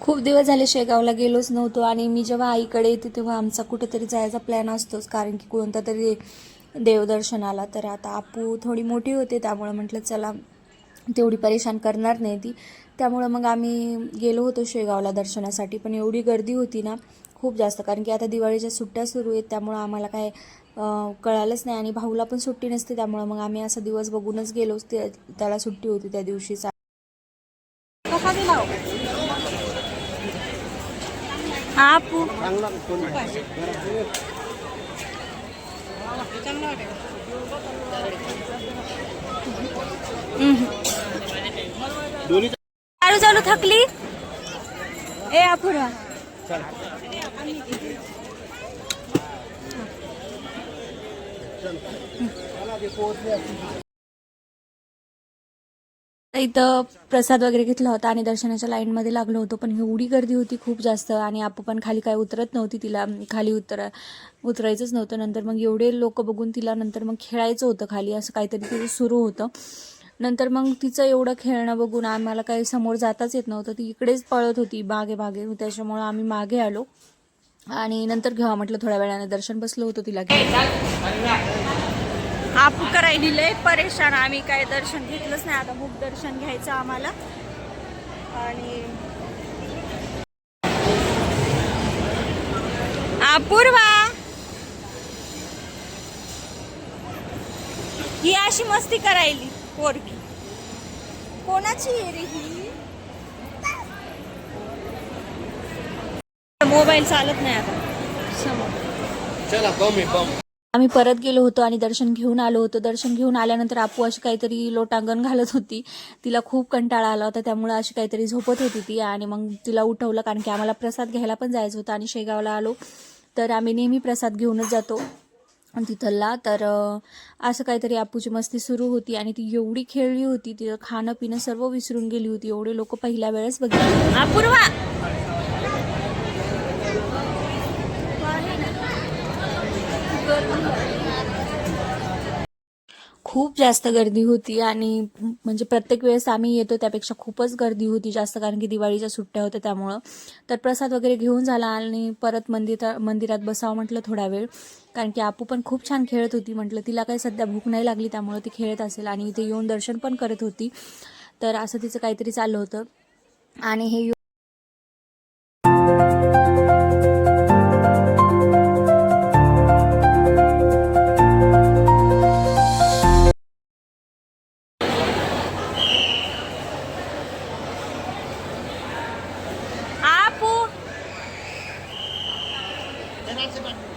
खूप दिवस झाले शेगावला गेलोच नव्हतो आणि मी जेव्हा आईकडे येते तेव्हा आमचा कुठेतरी जायचा प्लॅन असतोच. कारण की कोणता तरी देवदर्शनाला. तर आता आपू थोडी मोठी होते त्यामुळे म्हटलं चला तेवढी परेशान करणार नाही ती. त्यामुळं मग आम्ही गेलो होतो शेगावला दर्शनासाठी पण एवढी गर्दी होती ना खूप जास्त. कारण की आता दिवाळीच्या सुट्ट्या सुरू आहेत त्यामुळं आम्हाला काय कळालंच नाही. आणि भाऊला पण सुट्टी नसते त्यामुळं मग आम्ही असा दिवस बघूनच गेलोच ते त्याला सुट्टी होती त्या दिवशीचा कसा दिला हो? हा आपू चांगला वाटेल चालू इथं प्रसाद वगैरे घेतला होता आणि दर्शनाच्या लाईनमध्ये लागलो होतो पण एवढी गर्दी होती खूप जास्त आणि आपू पण खाली काय उतरत नव्हती तिला खाली उतर उतरायचंच नव्हतं. नंतर मग एवढे लोक बघून तिला नंतर मग खेळायचं होतं खाली असं काहीतरी तिचं सुरू होतं. नंतर मग तिचं एवढं खेळणं बघून आम्हाला काही समोर जाताच येत नव्हतं. ती इकडेच पळत होती मागे मागे त्याच्यामुळं आम्ही मागे आलो. आणि नंतर घेवा म्हटलं थोड्या वेळाने दर्शन बसलो होतो तिला आप करायली लय परेशान आम्ही काय दर्शन घेतलंच नाही आता मुख दर्शन घ्यायचं आम्हाला. आणि अपूर्वा! ही अशी मस्ती करायली पोरगी. कोणाची रे ही? मोबाईल चालत नाही आता. समोर चला बम आहे बम. आम्ही परत गेलो होतो आणि दर्शन घेऊन आलो होतो. दर्शन घेऊन आल्यानंतर आपू अशी काहीतरी लोटांगण घालत होती. तिला खूप कंटाळा आला होता. त्यामुळे अशी काहीतरी झोपत होती ती आणि मग तिला उठवलं कारण की आम्हाला प्रसाद घ्यायला पण जायचं होतं आणि शेगावला आलो. तर आम्ही नेहमी प्रसाद घेऊनच जातो. तिथला तर असं काहीतरी आपूची मस्ती सुरू होती आणि ती एवढी खेळली होती. तिथं खाणं पिणं सर्व विसरून गेली होती. एवढे लोक पहिल्या वेळेस बघितले. अपूर्वा! खूप जास्त गर्दी होती आणि म्हणजे प्रत्येक वेळेस आम्ही येतो त्यापेक्षा खूपच गर्दी होती जास्त कारण की दिवाळीच्या सुट्ट्या होत्या त्यामुळं. तर प्रसाद वगैरे घेऊन झाला आणि परत मंदिरात मंदिरात बसावं म्हटलं थोडा वेळ. कारण की आपू पण खूप छान खेळत होती म्हटलं तिला काही सध्या भूक नाही लागली त्यामुळं ती खेळत असेल आणि इथे येऊन दर्शन पण करत होती. तर असं तिचं काहीतरी चाललं होतं. आणि हे आपू